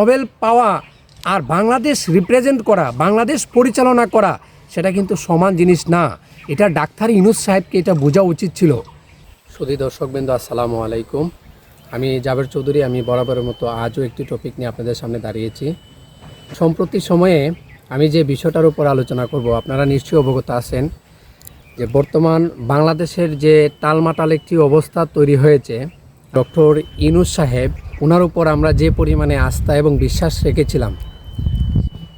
Nobel পাওয়া আর Bangladesh represent করা, বাংলাদেশ পরিচালনা করা, সেটা কিন্তু সমান জিনিস না। এটা ডাক্তার ইনুস সাহেবকে এটা বোঝা উচিত ছিল। সুধী দর্শকবৃন্দ, আসসালামু আলাইকুম। আমি জাবের চৌধুরী, আমি বরাবরের মতো আজও একটি টপিক নিয়ে আপনাদের সামনে দাঁড়িয়েছি। সম্প্রতি সময়ে আমি যে বিষয়টার উপর আলোচনা করব, আপনারা নিশ্চয়ই অবগত আছেন যে বর্তমান বাংলাদেশের যে টালমাটাল একটি অবস্থা তৈরি হয়েছে ডক্টর ইনুস সাহেব ওনার উপর আমরা যে পরিমাণে আস্থা এবং বিশ্বাস রেখেছিলাম,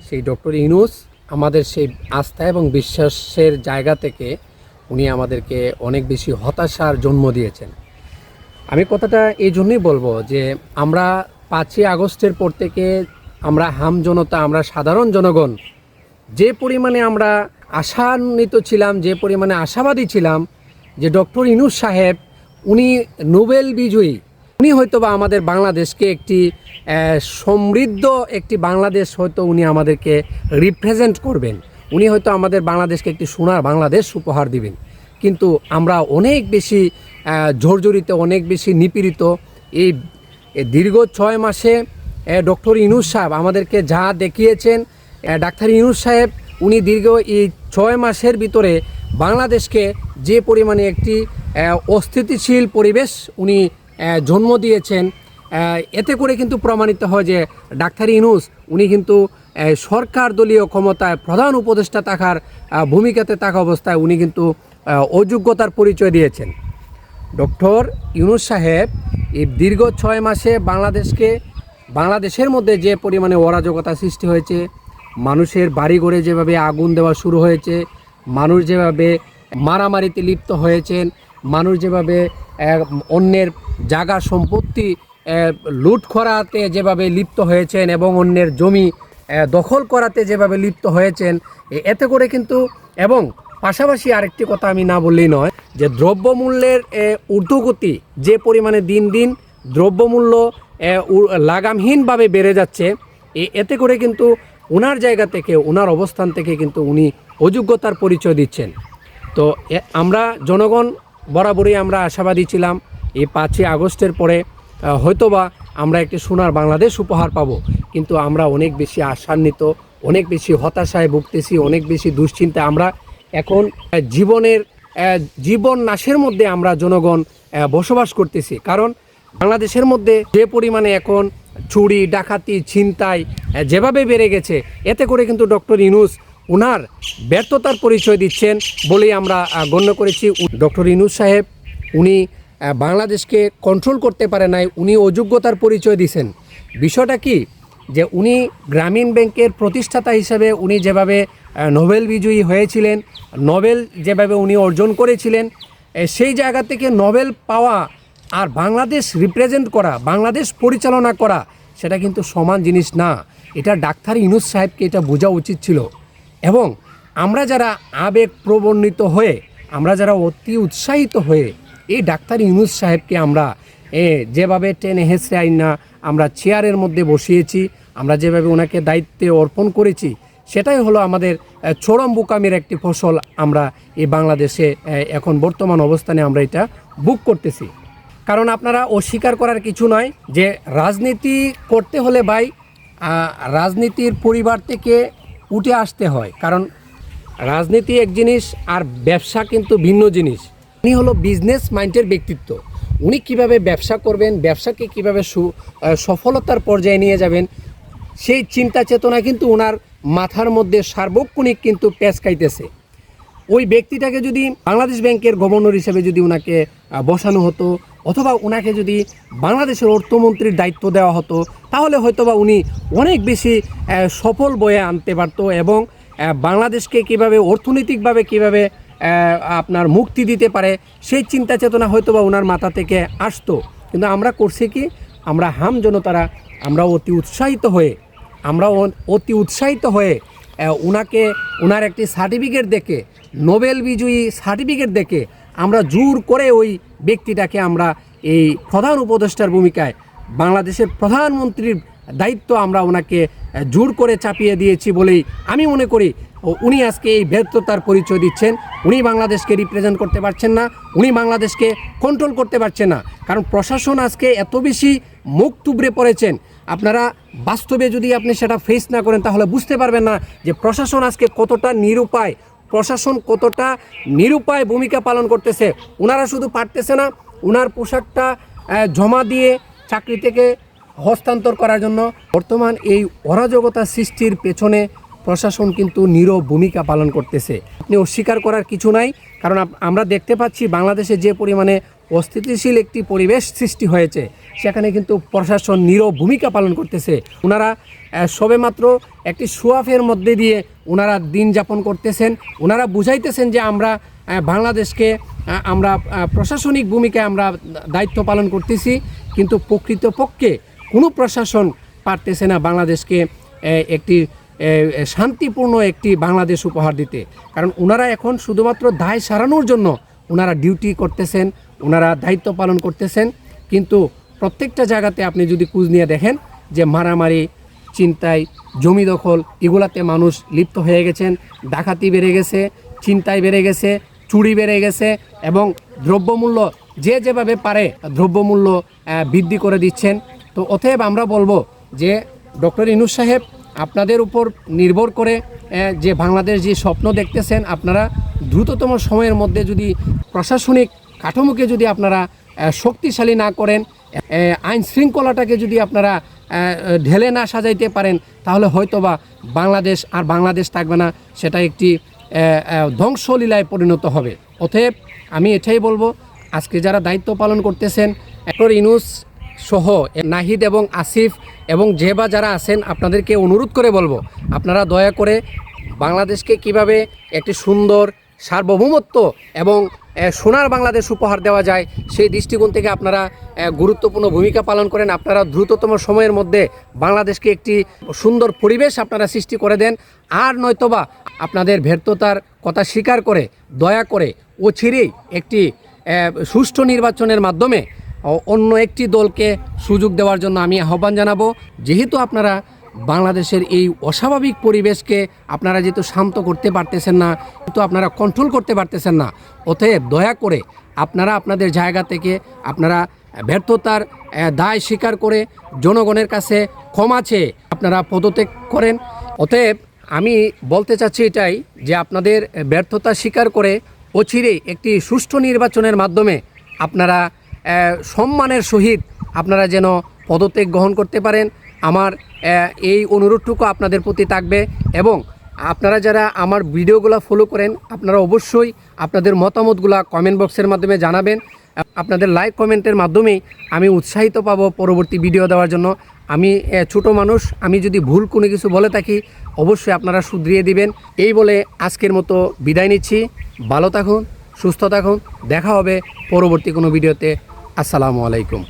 সেই ডক্টর ইনুস আমাদের সেই আস্থা এবং বিশ্বাসের জায়গা থেকে উনি আমাদেরকে অনেক বেশি হতাশার জন্ম দিয়েছেন। আমি কথাটা এই জন্যই বলব যে আমরা পাঁচই আগস্টের পর থেকে আমরা হাম জনতা, আমরা সাধারণ জনগণ, যে পরিমাণে আমরা আশান্বিত ছিলাম, যে পরিমাণে আশাবাদী ছিলাম যে ডক্টর ইনুস সাহেব উনি নোবেল বিজয়ী। উনি হয়তো বা আমাদের বাংলাদেশকে একটি সমৃদ্ধ একটি বাংলাদেশ হয়তো উনি আমাদেরকে রিপ্রেজেন্ট করবেন। উনি হয়তো আমাদের বাংলাদেশকে একটি সোনার বাংলাদেশ উপহার দিবেন। কিন্তু আমরা অনেক বেশি জর্জরিত, অনেক বেশি নিপীড়িত। এই দীর্ঘ ছয় মাসে ডক্টর ইনুস সাহেব আমাদেরকে যা দেখিয়েছেন ডাক্তার ইনুস সাহেব, উনি দীর্ঘ এই ছয় মাসের ভিতরে বাংলাদেশকে যে পরিমাণে একটি অস্থিতিশীল পরিবেশ উনি জন্ম দিয়েছেন। এতে করে কিন্তু প্রমাণিত হয় যে ডাক্তার ইনুস উনি কিন্তু সরকার দলীয় ক্ষমতায় প্রধান উপদেষ্টা থাকার ভূমিকাতে থাকা অবস্থায় উনি কিন্তু অযোগ্যতার পরিচয় দিয়েছেন। ডক্টর ইউনুস সাহেব এই দীর্ঘ ছয় মাসে বাংলাদেশকে, বাংলাদেশের মধ্যে যে পরিমাণে অরাজকতা সৃষ্টি হয়েছে, মানুষের বাড়িঘরে যেভাবে আগুন দেওয়া শুরু হয়েছে, মানুষ যেভাবে মারামারিতে লিপ্ত হয়েছেন মানুষ যেভাবে অন্যের জায়গা সম্পত্তি লুট করাতে যেভাবে লিপ্ত হয়েছেন এবং অন্যের জমি দখল করাতে যেভাবে লিপ্ত হয়েছেন এতে করে কিন্তু, এবং পাশাপাশি আরেকটি কথা আমি না বললেই নয়, যে দ্রব্যমূল্যের ঊর্ধ্বগতি যে পরিমাণে দিন দিন দ্রব্যমূল্য লাগামহীনভাবে বেড়ে যাচ্ছে এতে করে কিন্তু ওনার জায়গা থেকে ওনার অবস্থান থেকে কিন্তু উনি অযোগ্যতার পরিচয় দিচ্ছেন। তো আমরা জনগণ বরাবরই আমরা আশাবাদী ছিলাম এই পাঁচই আগস্টের পরে হয়তোবা আমরা একটি সোনার বাংলাদেশ উপহার পাবো। কিন্তু আমরা অনেক বেশি আশান্বিত, অনেক বেশি হতাশায় ভুগতেছি, অনেক বেশি দুশ্চিন্তা আমরা এখন জীবনের জীবন নাশের মধ্যে আমরা জনগণ বসবাস করতেছি। কারণ বাংলাদেশের মধ্যে যে পরিমাণে এখন চুরি, ডাকাতি, ছিনতাই যেভাবে বেড়ে গেছে, এতে করে কিন্তু ডক্টর ইনুস ওনার ব্যর্থতার পরিচয় দিচ্ছেন বলেই আমরা গণ্য করেছি। ডক্টর ইনুস সাহেব, উনি বাংলাদেশকে কন্ট্রোল করতে পারে নাই, উনি অযোগ্যতার পরিচয় দিছেন। বিষয়টা কি? যে উনি গ্রামীণ ব্যাংকের প্রতিষ্ঠাতা হিসেবে উনি যেভাবে নোবেল বিজয়ী হয়েছিলেন, নোবেল যেভাবে উনি অর্জন করেছিলেন সেই জায়গা থেকে নোবেল পাওয়া আর বাংলাদেশ রিপ্রেজেন্ট করা, বাংলাদেশ পরিচালনা করা, সেটা কিন্তু সমান জিনিস না। এটা ডাক্তার ইনুস সাহেবকে এটা বোঝা উচিত ছিল। এবং আমরা যারা আবেগ প্রবণিত হয়ে আমরা যারা অতি উৎসাহিত হয়ে এই ডাক্তার ইউনুস সাহেবকে আমরা এ, যেভাবে টেনে হেসড়ে আইন না আমরা চেয়ারের মধ্যে বসিয়েছি আমরা যেভাবে ওনাকে দায়িত্বে অর্পণ করেছি সেটাই হলো আমাদের চরম বোকামির একটি ফসল আমরা এই বাংলাদেশে এখন বর্তমান অবস্থানে আমরা এটা বুক করতেছি। কারণ আপনারা অস্বীকার করার কিছু নয় যে রাজনীতি করতে হলে ভাই রাজনীতির পরিবার থেকে উঠে আসতে হয়। কারণ রাজনীতি এক জিনিস আর ব্যবসা কিন্তু ভিন্ন জিনিস। উনি হলো বিজনেস মাইন্ডের ব্যক্তিত্ব। উনি কীভাবে ব্যবসা করবেন, ব্যবসাকে কীভাবে সু সফলতার পর্যায়ে নিয়ে যাবেন, সেই চিন্তা চেতনা কিন্তু ওনার মাথার মধ্যে সার্বক্ষণিক কিন্তু পেঁচ খাইতেছে ওই ব্যক্তিটাকে যদি বাংলাদেশ ব্যাংকের গভর্নর হিসেবে যদি ওনাকে বসানো হতো অথবা ওনাকে যদি বাংলাদেশের অর্থমন্ত্রীর দায়িত্ব দেওয়া হতো তাহলে হয়তোবা উনি অনেক বেশি সফল বয়ে আনতে পারতো এবং বাংলাদেশকে কীভাবে অর্থনৈতিকভাবে কীভাবে আপনার মুক্তি দিতে পারে সেই চিন্তা চেতনা হয়তোবা ওনার মাথা থেকে আসতো। কিন্তু আমরা করছি কি? আমরা হাম জনতারা আমরা অতি উৎসাহিত হয়ে আমরা অতি উৎসাহিত হয়ে আহ, উনাকে উনার একটি সার্টিফিকেট দেখে নোবেল বিজয়ী সার্টিফিকেট দেখে আমরা জোর করে ওই ব্যক্তিটাকে আমরা এই প্রধান উপদেষ্টার ভূমিকায় বাংলাদেশের প্রধানমন্ত্রীর দায়িত্ব আমরা ওনাকে জোর করে চাপিয়ে দিয়েছি বলেই আমি মনে করি। উনি আজকে এই ব্যর্থতার পরিচয় দিচ্ছেন। উনি বাংলাদেশকে রিপ্রেজেন্ট করতে পারছেন না। উনি বাংলাদেশকে কন্ট্রোল করতে পারছেন না। কারণ প্রশাসন আজকে এত বেশি মুখ তুবড়ে পড়েছেন। আপনারা বাস্তবে যদি আপনি সেটা ফেস না করেন, তাহলে বুঝতে পারবেন না যে প্রশাসন আজকে কতটা নিরুপায় প্রশাসন কতটা নিরুপায় ভূমিকা পালন করতেছে ওনারা শুধু পারতেছে না ওনার পোশাকটা জমা দিয়ে চাকরি থেকে হস্তান্তর করার জন্য বর্তমান এই অরাজকতা সৃষ্টির পেছনে প্রশাসন কিন্তু নীরব ভূমিকা পালন করতেছে। আপনি অস্বীকার করার কিছু নাই, কারণ আমরা দেখতে পাচ্ছি বাংলাদেশে যে পরিমাণে অস্থিতিশীল একটি পরিবেশ সৃষ্টি হয়েছে। সেখানে কিন্তু প্রশাসন নীরব ভূমিকা পালন করতেছে। ওনারা সবেমাত্র একটি সোয়াফের মধ্যে দিয়ে ওনারা দিন যাপন করতেছেন। ওনারা বুঝাইতেছেন যে আমরা বাংলাদেশকে আমরা প্রশাসনিক ভূমিকায় আমরা দায়িত্ব পালন করতেছি, কিন্তু প্রকৃতপক্ষে কোনো প্রশাসন পারতেছে না বাংলাদেশকে একটি শান্তিপূর্ণ একটি বাংলাদেশ উপহার দিতে। কারণ ওনারা এখন শুধুমাত্র দায় সারানোর জন্য ওনারা ডিউটি করতেছেন, ওনারা দায়িত্ব পালন করতেছেন। কিন্তু প্রত্যেকটা জায়গাতে আপনি যদি কুজ নিয়ে দেখেন যে মারামারি চিন্তায় জমি দখল, এগুলাতে মানুষ লিপ্ত হয়ে গেছেন, ডাকাতি বেড়ে গেছে চিন্তায় বেড়ে গেছে, চুরি বেড়ে গেছে এবং দ্রব্যমূল্য যে যেভাবে পারে দ্রব্যমূল্য বৃদ্ধি করে দিচ্ছেন। তো অতএব আমরা বলব যে ডক্টর ইনুস সাহেব আপনাদের উপর নির্ভর করে যে বাংলাদেশ যে স্বপ্ন দেখতেছেন, আপনারা দ্রুততম সময়ের মধ্যে যদি প্রশাসনিক কাঠামোকে যদি আপনারা শক্তিশালী না করেন আইন শৃঙ্খলাটাকে যদি আপনারা ঢেলে না সাজাইতে পারেন, তাহলে হয়তোবা বাংলাদেশ আর বাংলাদেশ থাকবে না, সেটা একটি ধ্বংসলীলায় পরিণত হবে। অতএব আমি এটাই বলব, আজকে যারা দায়িত্ব পালন করতেছেন ডক্টর ইনুস সহ নাহিদ এবং আসিফ এবং যে বা যারা আছেন, আপনাদেরকে অনুরোধ করে বলব, আপনারা দয়া করে বাংলাদেশকে কীভাবে একটি সুন্দর, সার্বভৌমত্ব এবং সোনার বাংলাদেশ উপহার দেওয়া যায়, সেই দৃষ্টিকোণ থেকে আপনারা গুরুত্বপূর্ণ ভূমিকা পালন করেন। আপনারা দ্রুততম সময়ের মধ্যে বাংলাদেশকে একটি সুন্দর পরিবেশ আপনারা সৃষ্টি করে দেন। আর নয়তোবা আপনাদের ব্যর্থতার কথা স্বীকার করে, দয়া করে ও ছিঁড়েই একটি সুষ্ঠু নির্বাচনের মাধ্যমে অন্য একটি দলকে সুযোগ দেওয়ার জন্য আমি আহ্বান জানাব। যেহেতু আপনারা বাংলাদেশের এই অস্বাভাবিক পরিবেশকে আপনারা যেহেতু শান্ত করতে পারতেছেন না কিন্তু আপনারা কন্ট্রোল করতে পারতেছেন না, অতএব দয়া করে আপনারা আপনাদের জায়গা থেকে আপনারা ব্যর্থতার দায় স্বীকার করে জনগণের কাছে ক্ষমা চেয়ে আপনারা পদত্যাগ করেন। অতএব আমি বলতে চাচ্ছি এটাই যে আপনাদের ব্যর্থতা স্বীকার করে অচিরেই একটি সুষ্ঠু নির্বাচনের মাধ্যমে আপনারা সম্মানের সহিত আপনারা যেন পদত্যাগ গ্রহণ করতে পারেন। আমার এই অনুরোধটুকু আপনাদের প্রতি থাকবে এবং আপনারা যারা আমার ভিডিওগুলো ফলো করেন, আপনারা অবশ্যই আপনাদের মতামতগুলো কমেন্ট বক্সের মাধ্যমে জানাবেন। আপনাদের লাইক কমেন্টের মাধ্যমেই আমি উৎসাহিত পাব পরবর্তী ভিডিও দেওয়ার জন্য। আমি ছোট মানুষ, আমি যদি ভুল কোনো কিছু বলে থাকি, অবশ্যই আপনারা শুধরিয়ে দিবেন। এই বলে আজকের মতো বিদায় নিচ্ছি। ভালো থাকুন, সুস্থ থাকুন, দেখা হবে পরবর্তী কোনো ভিডিওতে আসসালামু আলাইকুম।